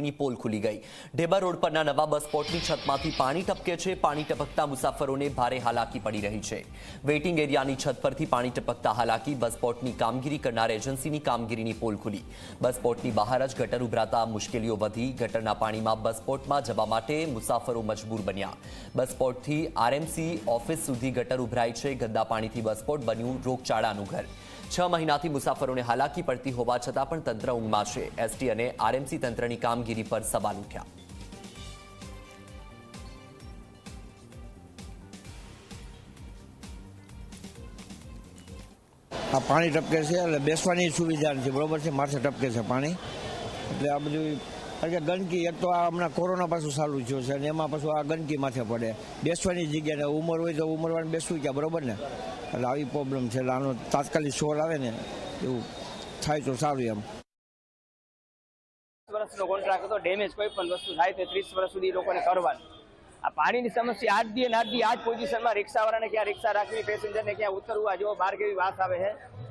કામગીરીની પોલ ખુલી ગઈ. ઢેબા રોડ પરના નવા બસ સ્પોટની છતમાંથી પાણી ટપકે છે. પાણી ટપકતા મુસાફરોને ભારે હાલાકી પડી રહી છે. વેઇટિંગ એરિયાની છત પરથી પાણી ટપકતા હાલાકી, બસ સ્પોટની કામગીરી કરનાર એજન્સીની કામગીરીની પોલ ખુલી. બસ સ્પોટની બહાર જ ગટર ઉભરાતા મુશ્કેલીઓ વધી, ગટરના પાણીમાં બસ સ્પોટમાં જવા માટે મુસાફરો મજબૂર બન્યા. બસ સ્પોટથી આરએમસી ઓફિસ સુધી ગટર ઉભરાય છે. ગંદા પાણીથી બસ સ્પોટ બન્યું રોગચાળાનું ઘર. છ મહિનાથી મુસાફરોને હાલાકી પડતી હોવા છતાં પણ તંત્ર ઊંઘમાં છે. એસટી અને આરએમસી તંત્રની કામગીરી પર સવાલ ઉઠ્યા. આ પાણી ટપકે છે, એટલે બેસવાની સુવિધા નથી. બરોબર છે? માથે ટપકે છે પાણી. એટલે આ બધું કે ગંદકી એક તો આ હમણાં કોરોના પાછું ચાલુ થયું છે અને એમાં પાછું આ ગંદકી માથે પડે. બેસવાની જગ્યાને ઉંમર હોય તો ઉંમરવાળાને બેસવું ક્યાં, બરોબર ને? એટલે આવી પ્રોબ્લેમ છે. એટલે આનો તાત્કાલિક સોલ આવે ને એવું થાય તો સારું એમ. વર્ષનો કોન્ટ્રાક્ટ હતો ડેમેજ કોઈ પણ વસ્તુ થાય તો ત્રીસ વર્ષ સુધી લોકોને કરવાનું. આ પાણીની સમસ્યા આજ દી આજ દી આ પોઝિશનમાં રિક્ષાવાળાને ક્યાં રિક્ષા રાખવી પેસેન્જરને ક્યાં ઉતરવું જો બહાર કેવી વાસ આવે છે?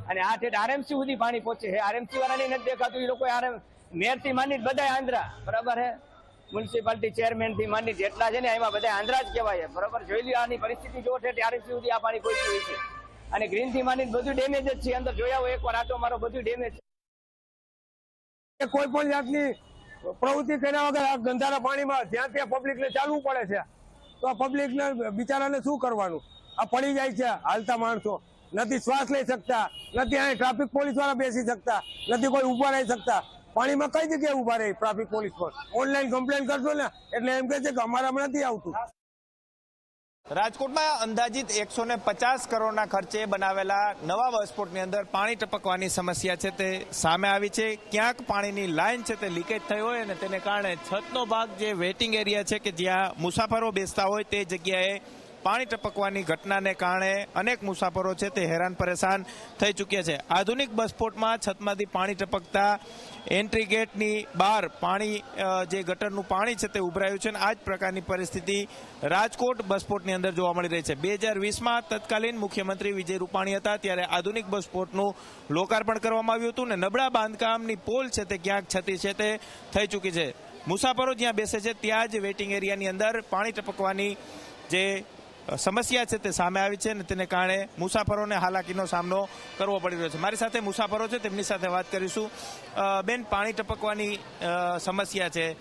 અને આ ઠેઠ આરએમસી સુધી પાણી પહોંચે છે. આરએમસી વાળાને નથી દેખાતું, એ લોકો આરએમ મેયરથી માંડી બધા આંધ્રા. બરાબર હે? મ્યુનિસિપાલિટી ચેરમેનથી માંડી જેટલા છે ને એમાં બધા આંધ્રા જ કહેવાય. બરાબર? જોઈ લ્યો આની પરિસ્થિતિ જો છે ત્યારે સુધી આ પાણી પહોંચ્યું હોય છે. અને ગ્રીનથી માંડી બધું ડેમેજ જ છે. અંદર જોયા હોય એકવાર આટો મારો બધું ડેમેજ છે. કોઈ પણ જાતની પ્રવૃત્તિ કર્યા વગર આ ગંધારા પાણીમાં જ્યાં ત્યાં પબ્લિકને ચાલવું પડે છે. તો આ પબ્લિકને બિચારાને શું કરવાનું? આ પડી જાય છે હાલતા માણસો. નથી શ્વાસ લઈ શકતા. નથી અહીં ટ્રાફિક પોલીસવાળા બેસી શકતા. નથી કોઈ ઊભા રહી શકતા. પાણીમાં કઈ જગ્યાએ ઊભા રહી ટ્રાફિક પોલીસ પર? ઓનલાઈન કમ્પ્લેન કરશો ને, એટલે એમ કહે છે કે અમારામાં નથી આવતું. રાજકોટમાં અંદાજિત એકસો ને પચાસ કરોડના ખર્ચે બનાવેલા નવા બસ સ્પોટની અંદર પાણી ટપકવાની સમસ્યા છે તે સામે આવી છે. ક્યાંક પાણીની લાઇન છે તે લીકેજ થઈ હોય અને તેને કારણે છતનો ભાગ જે વેટિંગ એરિયા છે કે જ્યાં મુસાફરો બેસતા હોય તે જગ્યાએ પાણી ટપકવાની ઘટનાને કારણે અનેક મુસાફરો છે તે હેરાન પરેશાન થઈ ચૂક્યા છે. આધુનિક બસ છતમાંથી પાણી ટપકતા એન્ટ્રી ગેટની બહાર પાણી જે ગટરનું પાણી છે તે ઉભરાયું છે અને આ જ પ્રકારની પરિસ્થિતિ રાજકોટ બસ અંદર જોવા મળી રહી છે. બે હજાર વીસમાં તત્કાલીન મુખ્યમંત્રી વિજય રૂપાણી હતા ત્યારે આધુનિક બસ સ્પોટનું લોકાર્પણ કરવામાં આવ્યું હતું ને નબળા બાંધકામની પોલ છે તે ક્યાંક છતી છે તે થઈ ચૂકી છે. મુસાફરો જ્યાં બેસે છે ત્યાં જ વેઇટિંગ એરિયાની અંદર પાણી ટપકવાની જે સમસ્યા છે તે સામે આવી છે અને તેને કારણે મુસાફરોને હાલાકીનો સામનો કરવો પડી રહ્યો છે. મારી સાથે મુસાફરો છે, તેમની સાથે વાત કરીશું. બેન, પાણી ટપકવાની સમસ્યા છે.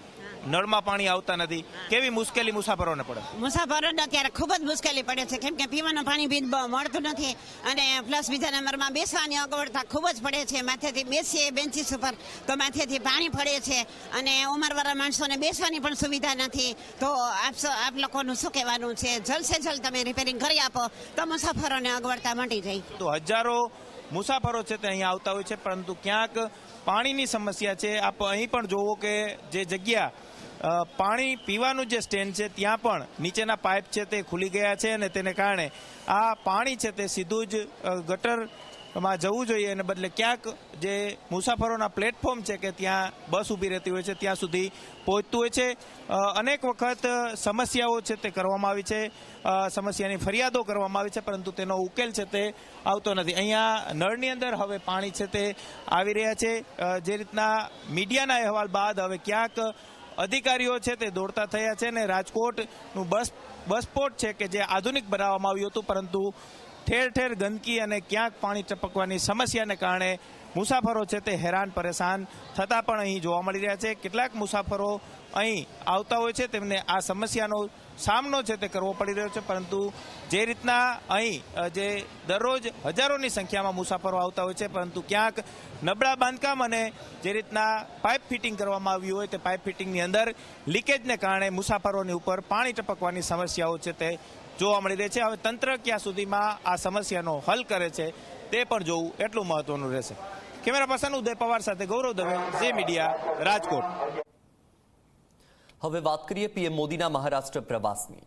નળમાં પાણી આવતા નથી. કેવી મુશ્કેલી મુસાફરોને પડે? મુસાફરોને અત્યારે ખૂબ જ મુશ્કેલી પડે છે. કેમ કે પીવાનું પાણી બી મળતું નથી અને પ્લસ બીજા નંબરમાં બેસવાની અગવડતા ખૂબ જ પડે છે. માથેથી બેસીએ બેન્ચીસ ઉપર તો માથેથી પાણી પડે છે અને ઉંમરવાળા માણસોને બેસવાની પણ સુવિધા નથી. તો આપ આપ લોકોનું શું કહેવાનું છે? જલ્દ સે જલ્દ તમે રિપેરિંગ કરી આપો તો મુસાફરોને અગવડતા મટી જાય. તો હજારો મુસાફરો છે તે અહીંયા આવતા હોય છે પરંતુ ક્યાંક પાણીની સમસ્યા છે. આપ અહીં પણ જોવો કે જે જગ્યા પાણી પીવાનું જે સ્ટેન્ડ છે ત્યાં પણ નીચેના પાઇપ છે તે ખુલી ગયા છે અને તેને કારણે આ પાણી છે તે સીધું જ અ, ગટરમાં જવું જોઈએ અને બદલે ક્યાંક જે મુસાફરોના પ્લેટફોર્મ છે કે ત્યાં બસ ઊભી રહેતી હોય છે, ત્યાં સુધી પહોંચતું હોય છે. અનેક વખત સમસ્યાઓ છે તે કરવામાં આવી છે. સમસ્યાની ફરિયાદો કરવામાં આવી છે, પરંતુ તેનો ઉકેલ છે તે આવતો નથી. અહીંયા નળની અંદર હવે પાણી છે તે આવી રહ્યા છે. જે રીતના મીડિયાના અહેવાલ બાદ હવે ક્યાંક અધિકારીઓ છે તે દોડતા થયા છે અને રાજકોટનું બસ બસ સ્પોટ છે કે જે આધુનિક બનાવવામાં આવ્યું હતું, પરંતુ ઠેર ઠેર ગંદકી અને ક્યાંક પાણી ટપકવાની સમસ્યાને કારણે મુસાફરો છે તે હેરાન પરેશાન થતા પણ અહીં જોવા મળી રહ્યા છે. કેટલાક મુસાફરો અહીં આવતા હોય છે, તેમને આ સમસ્યાનો સામનો છે તે કરવો પડી રહ્યો છે, પરંતુ જે રીતના અહીં જે દરરોજ હજારોની સંખ્યામાં મુસાફરો આવતા હોય છે, પરંતુ ક્યાંક નબળા બાંધકામ અને જે રીતના પાઇપ ફિટિંગ કરવામાં આવ્યું હોય તે પાઇપ ફિટિંગની અંદર લીકેજને કારણે મુસાફરોની ઉપર પાણી ટપકવાની સમસ્યાઓ છે તે જોવા મળી રહી છે. હવે તંત્ર ક્યાં સુધીમાં આ સમસ્યાનો હલ કરે છે તે પણ જોવું એટલું મહત્વનું રહેશે. કેમેરા પર્સન ઉદય પવાર સાથે ગૌરવ દવે, જે મીડિયા, રાજકોટ. હવે વાત કરીએ પીએમ મોદીના મહારાષ્ટ્ર પ્રવાસની.